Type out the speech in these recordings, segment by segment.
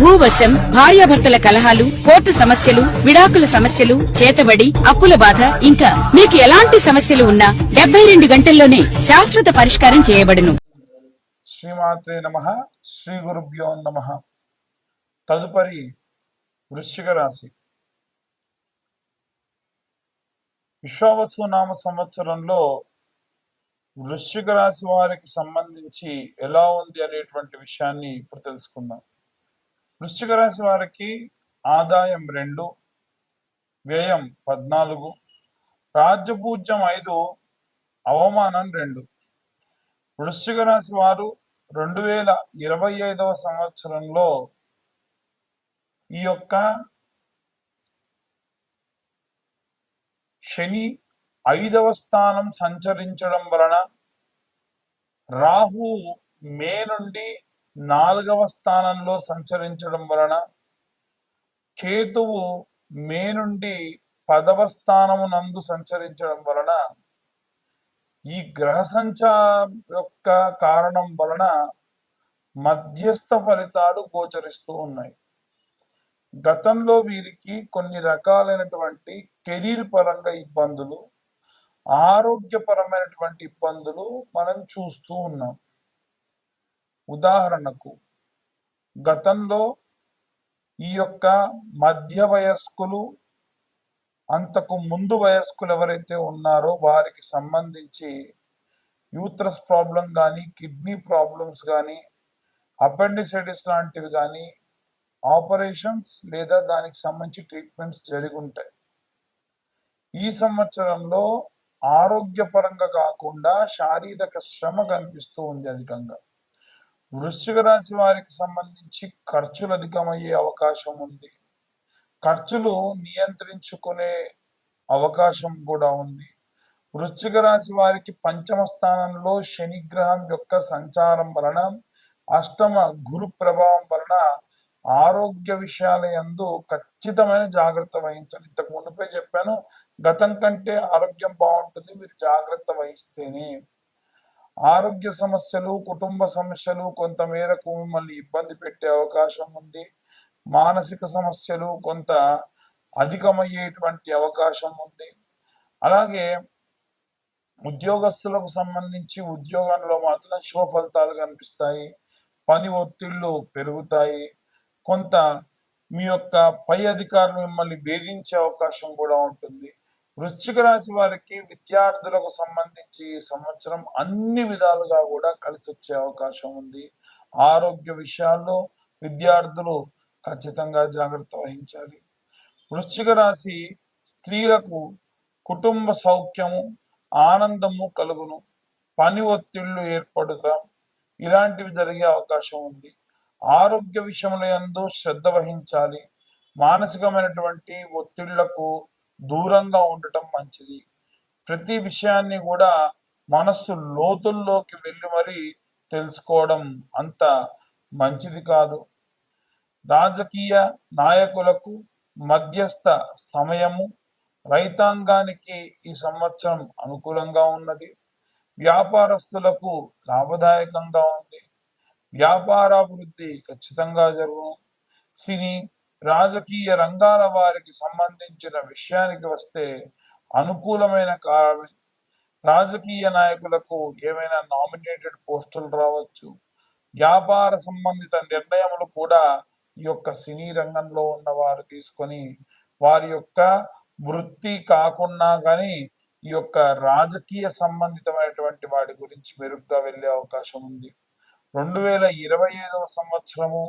భూవశం భార్యాభర్తల కలహాలు కోర్టు సమస్యలు విడాకుల సమస్యలు చేతబడి అప్పుల బాధ ఇంకా మీకు ఎలాంటి సమస్యలు ఉన్నా డెబ్బై రెండు గంటల్లోనే శాశ్వత పరిష్కారం చేయబడును. శ్రీమాత్రే నమ శ్రీ గురుభ్యో నమ. తదుపరి వృశ్చిక రాశి. విశ్వావసు నామ సంవత్సరంలో వృశ్చిక రాశి వారికి సంబంధించి ఎలా ఉంది అనేటువంటి విషయాన్ని ఇప్పుడు తెలుసుకుందాం. వృశ్చిక రాశి వారికి ఆదాయం రెండు వ్యయం పద్నాలుగు రాజ్యపూజ్యం ఐదు అవమానం రెండు. వృశ్చిక రాశి వారు రెండు వేల ఇరవై ఐదవ సంవత్సరంలో ఈ యొక్క శని ఐదవ స్థానం సంచరించడం వలన రాహు మే నుండి నాలుగవ స్థానంలో సంచరించడం వలన కేతువు మే నుండి పదవ స్థానము నందు సంచరించడం వలన ఈ గ్రహ సంచారం యొక్క కారణం వలన మధ్యస్థ ఫలితాలు గోచరిస్తూ ఉన్నాయి. గతంలో వీరికి కొన్ని రకాలైనటువంటి కెరీర్ పరంగా ఇబ్బందులు ఆరోగ్యపరమైనటువంటి ఇబ్బందులు మనం చూస్తూ ఉన్నాం. ఉదాహరణకు గతంలో ఈ యొక్క మధ్య వయస్కులు అంతకు ముందు వయస్కులు ఎవరైతే ఉన్నారో వారికి సంబంధించి యూత్రస్ ప్రాబ్లం కానీ కిడ్నీ ప్రాబ్లమ్స్ కానీ అపెండిసైటిస్ లాంటివి కానీ ఆపరేషన్స్ లేదా దానికి సంబంధించి ట్రీట్మెంట్స్ జరిగి ఉంటాయి ఈ సంవత్సరంలో ఆరోగ్యపరంగా కాకుండా శారీరక శ్రమ కనిపిస్తూ ఉంది అధికంగా. వృశ్చిక రాశి వారికి సంబంధించి ఖర్చులు అధికమయ్యే అవకాశం ఉంది. ఖర్చులు నియంత్రించుకునే అవకాశం కూడా ఉంది. వృశ్చిక రాశి వారికి పంచమ స్థానంలో శనిగ్రహం యొక్క సంచారం వలన అష్టమ గురు ప్రభావం వలన ఆరోగ్య విషయాల యందు ఖచ్చితమైన జాగ్రత్త వహించాలి ఇంతకు మునిపే చెప్పాను గతం కంటే ఆరోగ్యం బాగుంటుంది మీరు జాగ్రత్త వహిస్తేనే. ఆరోగ్య సమస్యలు కుటుంబ సమస్యలు కొంతమేరకు మిమ్మల్ని ఇబ్బంది పెట్టే అవకాశం ఉంది. మానసిక సమస్యలు కొంత అధికమయ్యేటువంటి అవకాశం ఉంది. అలాగే ఉద్యోగస్తులకు సంబంధించి ఉద్యోగంలో మాత్రం శుభ ఫలితాలు కనిపిస్తాయి. పని ఒత్తిళ్ళు పెరుగుతాయి. కొంత మీ యొక్క పై అధికారులు మిమ్మల్ని వేధించే అవకాశం కూడా ఉంటుంది. వృశ్చిక రాశి వారికి విద్యార్థులకు సంబంధించి ఈ సంవత్సరం అన్ని విధాలుగా కూడా కలిసి వచ్చే అవకాశం ఉంది. ఆరోగ్య విషయాల్లో విద్యార్థులు ఖచ్చితంగా జాగ్రత్త వహించాలి. వృశ్చిక రాశి స్త్రీలకు కుటుంబ సౌఖ్యము ఆనందము కలుగును. పని ఒత్తిళ్ళు ఏర్పడుట ఇలాంటివి జరిగే అవకాశం ఉంది. ఆరోగ్య విషయంలో ఎందు శ్రద్ధ వహించాలి. మానసికమైనటువంటి ఒత్తిళ్ళకు దూరంగా ఉండటం మంచిది. ప్రతి విషయాన్ని కూడా మనస్సు లోతుల్లోకి వెళ్ళి మరి తెలుసుకోవడం అంత మంచిది కాదు. రాజకీయ నాయకులకు మధ్యస్థ సమయము రైతాంగానికి ఈ సంవత్సరం అనుకూలంగా ఉన్నది. వ్యాపారస్తులకు లాభదాయకంగా ఉంది. వ్యాపారాభివృద్ధి ఖచ్చితంగా జరుగును. సినీ రాజకీయ రంగాల వారికి సంబంధించిన విషయానికి వస్తే అనుకూలమైన కారణం రాజకీయ నాయకులకు ఏమైనా నామినేటెడ్ పోస్టులు రావచ్చు. వ్యాపార సంబంధిత నిర్ణయములు కూడా ఈ యొక్క సినీ రంగంలో ఉన్న వారు తీసుకొని వారి యొక్క వృత్తి కాకుండా కానీ ఈ యొక్క రాజకీయ సంబంధితమైనటువంటి వాటి గురించి మెరుగ్గా వెళ్ళే అవకాశం ఉంది. రెండు వేల ఇరవై ఐదవ సంవత్సరము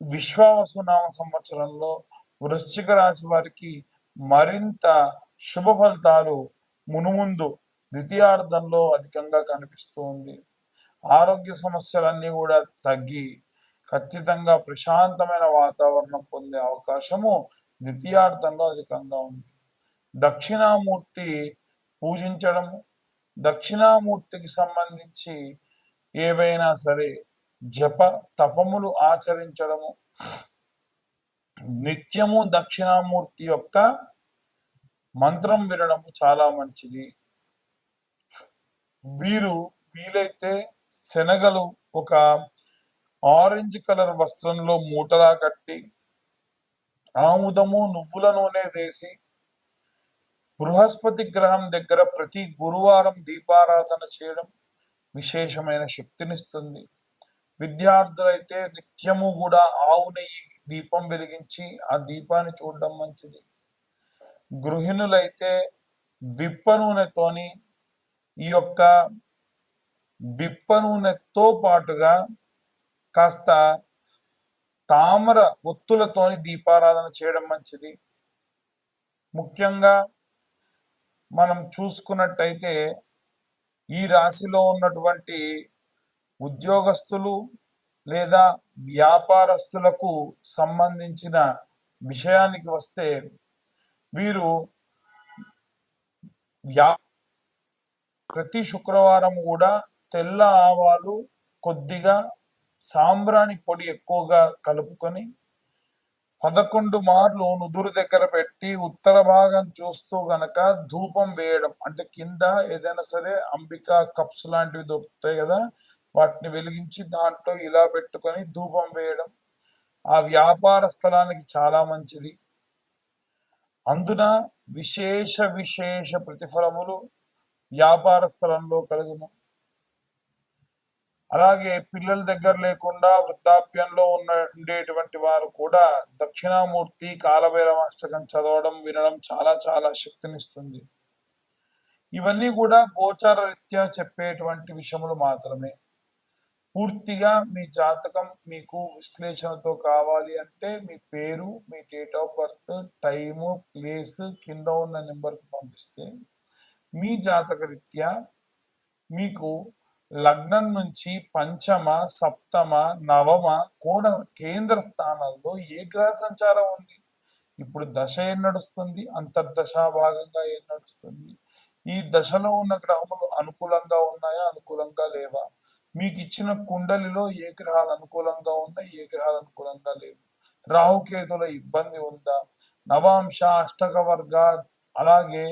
విశ్వావసునామ సంవత్సరంలో వృశ్చిక రాశి వారికి మరింత శుభ ఫలితాలు మునుముందు ద్వితీయార్థంలో అధికంగా కనిపిస్తూ ఉంది. ఆరోగ్య సమస్యలన్నీ కూడా తగ్గి ఖచ్చితంగా ప్రశాంతమైన వాతావరణం పొందే అవకాశము ద్వితీయార్థంలో అధికంగా ఉంది. దక్షిణామూర్తి పూజించడము దక్షిణామూర్తికి సంబంధించి ఏవైనా సరే జప తపములు ఆచరించడము. నిత్యము దక్షిణామూర్తి యొక్క మంత్రం వినడము చాలా మంచిది. వీరు వీలైతే శనగలు ఒక ఆరెంజ్ కలర్ వస్త్రంలో మూటలా కట్టి ఆముదము నువ్వుల నూనె వేసి బృహస్పతి గ్రహం దగ్గర ప్రతి గురువారం దీపారాధన చేయడం విశేషమైన శక్తినిస్తుంది. విద్యార్థులైతే నిత్యము కూడా ఆవు నెయ్యి దీపం వెలిగించి ఆ దీపాన్ని చూడడం మంచిది. గృహిణులైతే విప్ప నూనెతోని ఈ యొక్క విప్ప నూనెతో పాటుగా కాస్త తామర ఒత్తులతోని దీపారాధన చేయడం మంచిది. ముఖ్యంగా మనం చూసుకున్నట్టయితే ఈ రాశిలో ఉన్నటువంటి ఉద్యోగస్తులు లేదా వ్యాపారస్తులకు సంబంధించిన విషయానికి వస్తే వీరు వ్యా ప్రతి శుక్రవారం కూడా తెల్ల ఆవాలు కొద్దిగా సాంబ్రాణి పొడి ఎక్కువగా కలుపుకొని పదకొండు మార్లు నుదురు దగ్గర పెట్టి ఉత్తర భాగం చూస్తూ గనక ధూపం వేయడం అంటే కింద ఏదైనా సరే అంబికా కప్స్ లాంటివి దొరుకుతాయి కదా వాటిని వెలిగించి దాంట్లో ఇలా పెట్టుకొని ధూపం వేయడం. ఆ వ్యాపార స్థలానికి చాలా మంచిది. అందున విశేష విశేష ప్రతిఫలములు వ్యాపార స్థలంలో కలుగును. అలాగే పిల్లల దగ్గర లేకుండా వృద్ధాప్యంలో ఉన్న ఉండేటువంటి వారు కూడా దక్షిణామూర్తి కాలభైరవాష్టకం చదవడం వినడం చాలా చాలా శక్తినిస్తుంది. ఇవన్నీ కూడా గోచార రీత్యా చెప్పేటువంటి విషయములు మాత్రమే. పూర్తిగా మీ జాతకం మీకు విశ్లేషణతో కావాలి అంటే మీ పేరు మీ date of birth time place కింద ఉన్న నెంబర్కి పంపిస్తే మీ జాతక రీత్యా మీకు లగ్నం నుంచి పంచమ సప్తమ నవమ కోణ కేంద్ర స్థానాల్లో ఏ గ్రహ సంచారం ఉంది? ఇప్పుడు దశ ఏం నడుస్తుంది? అంతర్దశ భాగంగా ఏం నడుస్తుంది? ఈ దశలో ఉన్న గ్రహములు అనుకూలంగా ఉన్నాయా? అనుకూలంగా లేవా? మీకు ఇచ్చిన కుండలిలో ఏ గ్రహాలు అనుకూలంగా ఉన్నాయి ఏ గ్రహాలు అనుకూలంగా లేవు. రాహుకేతుల ఇబ్బంది ఉందా? నవాంశ అష్టక వర్గ అలాగే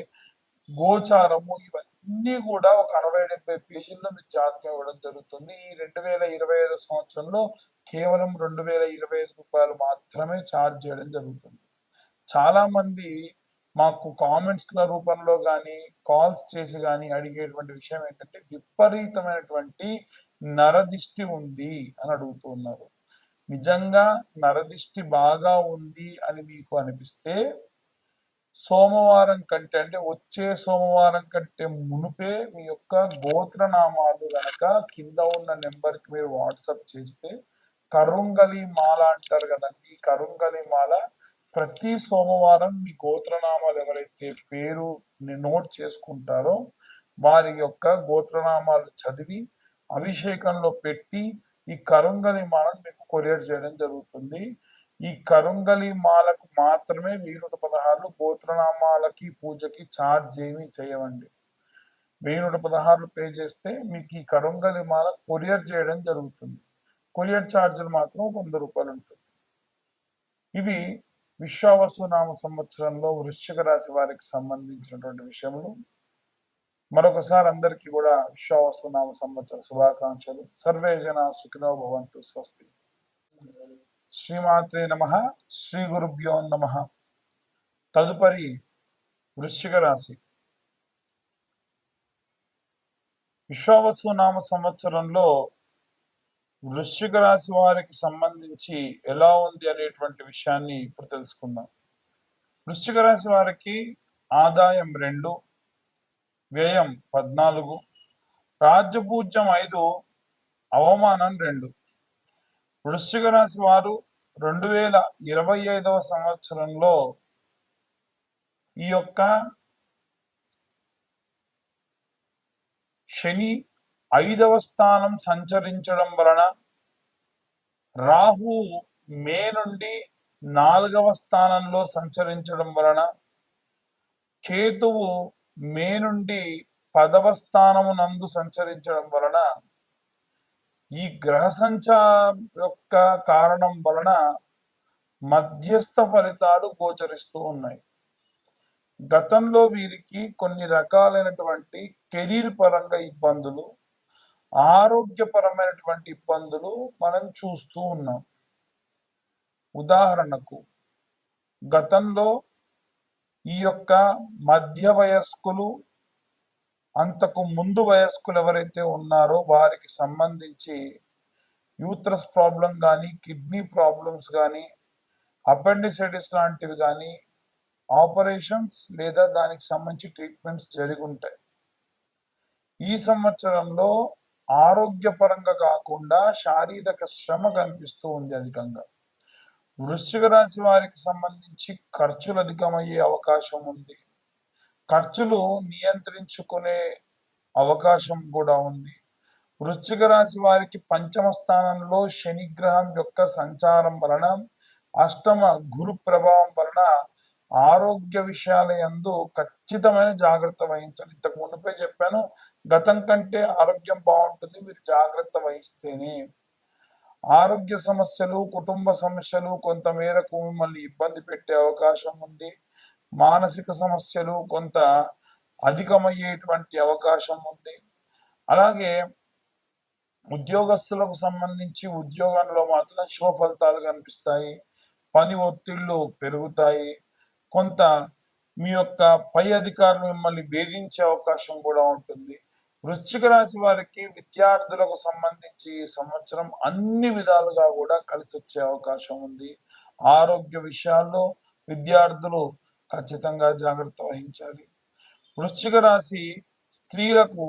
గోచారము ఇవన్నీ కూడా ఒక అరవై డెబ్బై పేజీల్లో మీకు జాతకం ఇవ్వడం జరుగుతుంది. ఈ రెండు వేల ఇరవై ఐదు సంవత్సరంలో కేవలం రెండు వేల ఇరవై ఐదు రూపాయలు మాత్రమే ఛార్జ్ చేయడం జరుగుతుంది. చాలా మంది మాకు కామెంట్స్ ల రూపంలో కానీ కాల్స్ చేసి కానీ అడిగేటువంటి విషయం ఏంటంటే విపరీతమైనటువంటి నరదిష్టి ఉంది అని అడుగుతున్నారు నిజంగా నరదిష్టి బాగా ఉంది అని మీకు అనిపిస్తే సోమవారం కంటే అంటే వచ్చే సోమవారం కంటే మునుపే మీ యొక్క గోత్రనామాలు గనక కింద ఉన్న నెంబర్కి మీరు వాట్సాప్ చేస్తే కరుంగలి మాల అంటారు కదండి. కరుంగలి మాల ప్రతి సోమవారం మీ గోత్రనామాలు ఎవరైతే పేరు నోట్ చేసుకుంటారో వారి యొక్క గోత్రనామాలు చదివి అభిషేకంలో పెట్టి ఈ కరుంగలి మాలను మీకు కొరియర్ చేయడం జరుగుతుంది. ఈ కరుంగలి మాలకు మాత్రమే వెయ్యి నూట పదహారు గోత్రనామాలకి పూజకి ఛార్జ్ ఏమీ చేయవండి. వెయ్యి నూట పదహారులు పే చేస్తే మీకు ఈ కరుంగలి మాల కొరియర్ చేయడం జరుగుతుంది. కొరియర్ ఛార్జీలు మాత్రం వంద రూపాయలు ఉంటుంది. ఇవి విశ్వావసు నామ సంవత్సరంలో వృశ్చిక రాశి వారికి సంబంధించినటువంటి విషయంలో మరొకసారి అందరికీ కూడా విశ్వావసు నామ సంవత్సర శుభాకాంక్షలు. సర్వే జన సుఖినో భవంతు స్వస్తి. శ్రీమాత్రే నమ శ్రీ గురుభ్యో నమ. తదుపరి వృశ్చిక రాశి. విశ్వావసు నామ సంవత్సరంలో వృశ్చిక రాశి వారికి సంబంధించి ఎలా ఉంది అనేటువంటి విషయాన్ని ఇప్పుడు తెలుసుకుందాం. వృశ్చిక రాశి వారికి ఆదాయం రెండు వ్యయం పద్నాలుగు రాజ్యపూజ్యం ఐదు అవమానం రెండు. వృశ్చిక రాశి వారు రెండు వేల ఇరవై ఐదవ సంవత్సరంలో ఈ యొక్క శని ఐదవ స్థానం సంచరించడం వలన రాహు మే నుండి నాలుగవ స్థానంలో సంచరించడం వలన కేతువు మే నుండి పదవ స్థానము నందు సంచరించడం వలన ఈ గ్రహ సంచార యొక్క కారణం వలన మధ్యస్థ ఫలితాలు గోచరిస్తూ ఉన్నాయి. గతంలో వీరికి కొన్ని రకాలైనటువంటి కెరీర్ పరంగా ఇబ్బందులు ఆరోగ్యపరమైనటువంటి ఇబ్బందులు మనం చూస్తూ ఉన్నాం. ఉదాహరణకు గతంలో ఈ యొక్క మధ్య వయస్కులు అంతకు ముందు వయస్కులు ఎవరైతే ఉన్నారో వారికి సంబంధించి యూత్రస్ ప్రాబ్లం కానీ కిడ్నీ ప్రాబ్లమ్స్ కానీ అపెండిసైటిస్ లాంటివి కానీ ఆపరేషన్స్ లేదా దానికి సంబంధించి ట్రీట్మెంట్స్ జరిగి ఉంటాయి ఈ సంవత్సరంలో ఆరోగ్యపరంగా కాకుండా శారీరక శ్రమ కనిపిస్తూ ఉంది అధికంగా. వృశ్చిక రాశి వారికి సంబంధించి ఖర్చులు అధికమయ్యే అవకాశం ఉంది. ఖర్చులు నియంత్రించుకునే అవకాశం కూడా ఉంది. వృశ్చిక రాశి వారికి పంచమ స్థానంలో శనిగ్రహం యొక్క సంచారం వలన అష్టమ గురు ప్రభావం వలన ఆరోగ్య విషయాల యందు ఖచ్చితమైన జాగ్రత్త వహించాలి ఇంతకు మునుపే చెప్పాను గతం కంటే ఆరోగ్యం బాగుంటుంది మీరు జాగ్రత్త వహిస్తేనే. ఆరోగ్య సమస్యలు కుటుంబ సమస్యలు కొంతమేరకు మిమ్మల్ని ఇబ్బంది పెట్టే అవకాశం ఉంది. మానసిక సమస్యలు కొంత అధికమయ్యేటువంటి అవకాశం ఉంది. అలాగే ఉద్యోగస్తులకు సంబంధించి ఉద్యోగంలో మాత్రం శుభ ఫలితాలు కనిపిస్తాయి. పని ఒత్తిళ్ళు పెరుగుతాయి. కొంత మీ యొక్క పై అధికారులు మిమ్మల్ని వేధించే అవకాశం కూడా ఉంటుంది. వృశ్చిక రాశి వారికి విద్యార్థులకు సంబంధించి సంవత్సరం అన్ని విధాలుగా కూడా కలిసి వచ్చే అవకాశం ఉంది. ఆరోగ్య విషయాల్లో విద్యార్థులు ఖచ్చితంగా జాగ్రత్త వహించాలి. వృశ్చిక రాశి స్త్రీలకు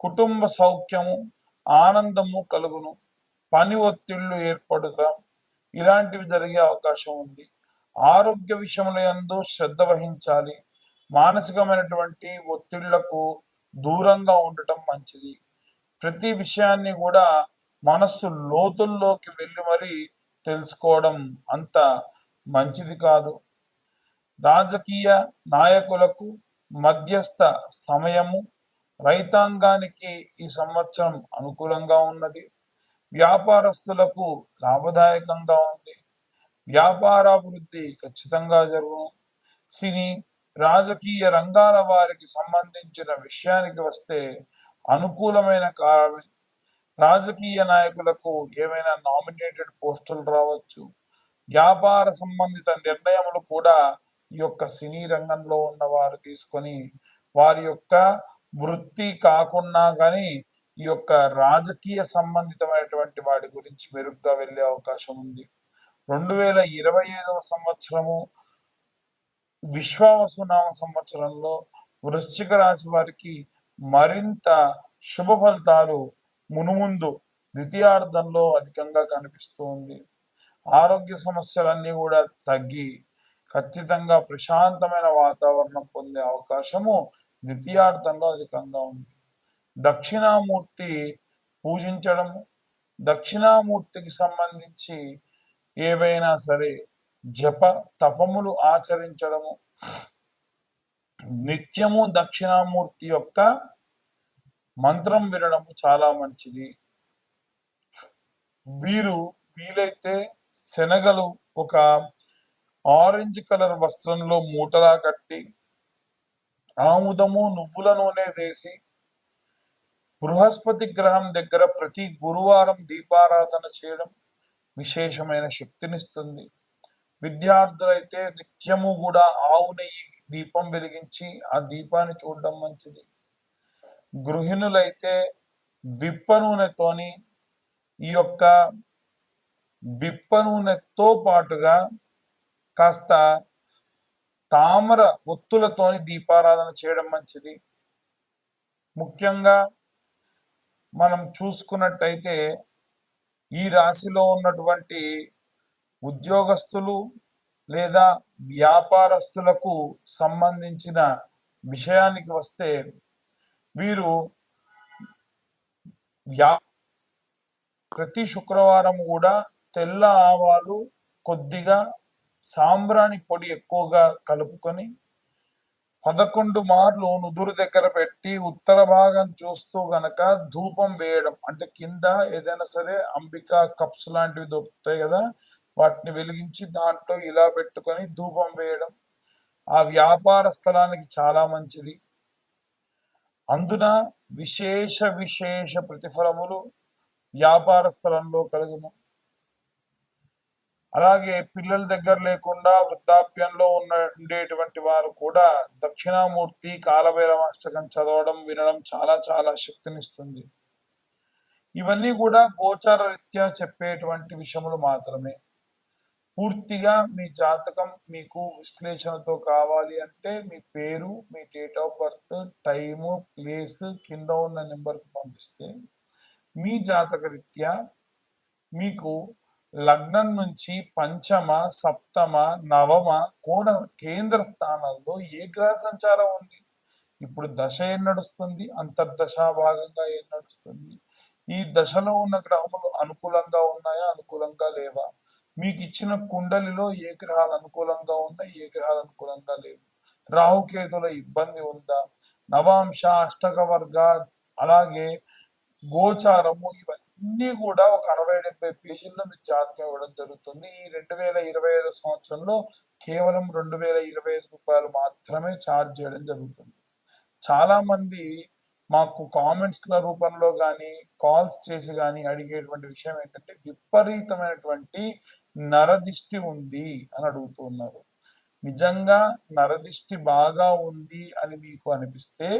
కుటుంబ సౌఖ్యము ఆనందము కలుగును. పని ఒత్తిళ్ళు ఏర్పడుతా ఇలాంటివి జరిగే అవకాశం ఉంది. ఆరోగ్య విషయంలో ఎందు శ్రద్ధ వహించాలి. మానసికమైనటువంటి ఒత్తిళ్ళకు దూరంగా ఉండటం మంచిది. ప్రతి విషయాన్ని కూడా మనస్సు లోతుల్లోకి వెళ్ళి మరి తెలుసుకోవడం అంత మంచిది కాదు. రాజకీయ నాయకులకు మధ్యస్థ సమయము రైతాంగానికి ఈ సంవత్సరం అనుకూలంగా ఉన్నది. వ్యాపారస్తులకు లాభదాయకంగా ఉంది. వ్యాపారాభివృద్ధి ఖచ్చితంగా జరుగును. సినీ రాజకీయ రంగాల వారికి సంబంధించిన విషయానికి వస్తే అనుకూలమైన కారణం. రాజకీయ నాయకులకు ఏమైనా నామినేటెడ్ పోస్టులు రావచ్చు. వ్యాపార సంబంధిత నిర్ణయములు కూడా ఈ యొక్క సినీ రంగంలో ఉన్నవారు తీసుకొని వారి యొక్క వృత్తి కాకుండా కానీ ఈ యొక్క రాజకీయ సంబంధితమైనటువంటి వాటి గురించి మెరుగ్గా వెళ్ళే అవకాశం ఉంది. రెండు వేల ఇరవై ఐదవ సంవత్సరము విశ్వావసునామ సంవత్సరంలో వృశ్చిక రాశి వారికి మరింత శుభ ఫలితాలు మునుముందు ద్వితీయార్థంలో అధికంగా కనిపిస్తూ ఉంది. ఆరోగ్య సమస్యలన్నీ కూడా తగ్గి ఖచ్చితంగా ప్రశాంతమైన వాతావరణం పొందే అవకాశము ద్వితీయార్థంలో అధికంగా ఉంది. దక్షిణామూర్తి పూజించడము దక్షిణామూర్తికి సంబంధించి ఏవైనా సరే జప తపములు ఆచరించడము. నిత్యము దక్షిణామూర్తి యొక్క మంత్రం వినడము చాలా మంచిది. వీరు వీలైతే శనగలు ఒక ఆరెంజ్ కలర్ వస్త్రంలో మూటలా కట్టి ఆముదము నువ్వుల నూనె వేసి బృహస్పతి గ్రహం దగ్గర ప్రతి గురువారం దీపారాధన చేయడం విశేషమైన శక్తినిస్తుంది. విద్యార్థులైతే నిత్యము కూడా ఆవు నెయ్యి దీపం వెలిగించి ఆ దీపాన్ని చూడడం మంచిది. గృహిణులైతే విప్ప నూనెతోని ఈ యొక్క విప్ప నూనెతో పాటుగా కాస్త తామర ఒత్తులతోని దీపారాధన చేయడం మంచిది. ముఖ్యంగా మనం చూసుకున్నట్టయితే ఈ రాశిలో ఉన్నటువంటి ఉద్యోగస్తులు లేదా వ్యాపారస్తులకు సంబంధించిన విషయానికి వస్తే వీరు వ్యా ప్రతి శుక్రవారం కూడా తెల్ల ఆవాలు కొద్దిగా సాంబ్రాణి పొడి ఎక్కువగా కలుపుకొని పదకొండు మార్లు నుదురు దగ్గర పెట్టి ఉత్తర భాగం చూస్తూ గనక ధూపం వేయడం అంటే కింద ఏదైనా సరే అంబికా కప్స్ లాంటివి దొరుకుతాయి కదా వాటిని వెలిగించి దాంట్లో ఇలా పెట్టుకొని ధూపం వేయడం. ఆ వ్యాపార స్థలానికి చాలా మంచిది. అందున విశేష విశేష ప్రతిఫలములు వ్యాపార స్థలంలో కలుగును. అలాగే పిల్లల దగ్గర లేకుండా వృద్ధాప్యంలో ఉన్న ఉండేటువంటి వారు కూడా దక్షిణామూర్తి కాలభైరవ అష్టకం చదవడం వినడం చాలా చాలా శక్తినిస్తుంది. ఇవన్నీ కూడా గోచార రీత్యా చెప్పేటువంటి విషయములు మాత్రమే. పూర్తిగా మీ జాతకం మీకు విశ్లేషణతో కావాలి అంటే మీ పేరు మీ date of birth time place కింద ఉన్న నెంబర్కి పంపిస్తే మీ జాతక రీత్యా మీకు లగ్నం నుంచి పంచమ సప్తమ నవమ కోణ కేంద్ర స్థానాల్లో ఏ గ్రహ సంచారం ఉంది? ఇప్పుడు దశ ఏం నడుస్తుంది? అంతర్దశ భాగంగా ఏం నడుస్తుంది? ఈ దశలో ఉన్న గ్రహములు అనుకూలంగా ఉన్నాయా? అనుకూలంగా లేవా? మీకు ఇచ్చిన కుండలిలో ఏ గ్రహాలు అనుకూలంగా ఉన్నాయి ఏ గ్రహాలు అనుకూలంగా లేవు. రాహుకేతుల ఇబ్బంది ఉందా? నవాంశ అష్టక వర్గ అలాగే గోచారము ఇవన్నీ కూడా ఒక అరవై డెబ్బై పేజీల్లో మీకు జాతకం ఇవ్వడం జరుగుతుంది. ఈ రెండు వేల ఇరవై ఐదు సంవత్సరంలో కేవలం రెండు వేల ఇరవై ఐదు రూపాయలు మాత్రమే ఛార్జ్ చేయడం జరుగుతుంది. చాలా మంది మాకు కామెంట్స్ల రూపంలో కానీ కాల్స్ చేసి కానీ అడిగేటువంటి విషయం ఏంటంటే విపరీతమైనటువంటి నరదిష్టి ఉంది అని అడుగుతున్నారు నిజంగా నరదిష్టి బాగా ఉంది అని మీకు అనిపిస్తే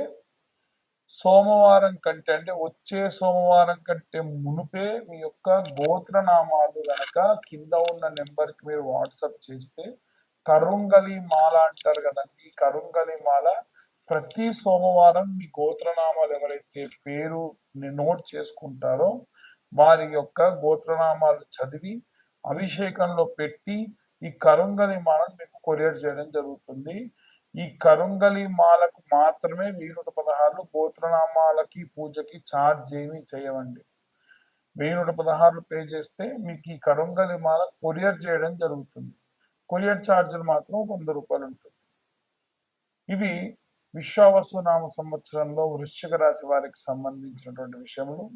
సోమవారం కంటే అంటే వచ్చే సోమవారం కంటే మునుపే మీ యొక్క గోత్రనామాలు గనక కింద ఉన్న నెంబర్కి మీరు వాట్సాప్ చేస్తే కరుంగలి మాల అంటారు కదండి కరుంగలి మాల ప్రతి సోమవారం మీ గోత్రనామాలు ఎవరైతే పేరు నోట్ చేసుకుంటారో వారి యొక్క గోత్రనామాలు చదివి అభిషేకంలో పెట్టి ఈ కరుంగలి మాలను మీకు కొరియర్ చేయడం జరుగుతుంది. ఈ కరుంగలి మాలకు మాత్రమే వెయ్యి నూట పదహారులు గోత్రనామాలకి పూజకి ఛార్జ్ ఏమీ చేయవండి. వెయ్యి నూట పదహారులు పే చేస్తే మీకు ఈ కరుంగలి మాల కొరియర్ చేయడం జరుగుతుంది. కొరియర్ ఛార్జీలు మాత్రం వంద రూపాయలు ఉంటుంది. ఇవి విశ్వావసు నామ సంవత్సరంలో వృశ్చిక రాశి వారికి సంబంధించినటువంటి విషయములు.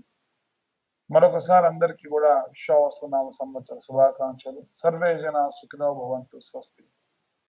మరొకసారి అందరికీ కూడా విశ్వావసు నామ సంవత్సర శుభాకాంక్షలు. సర్వే జన సుఖినో భవంతు. స్వస్తి.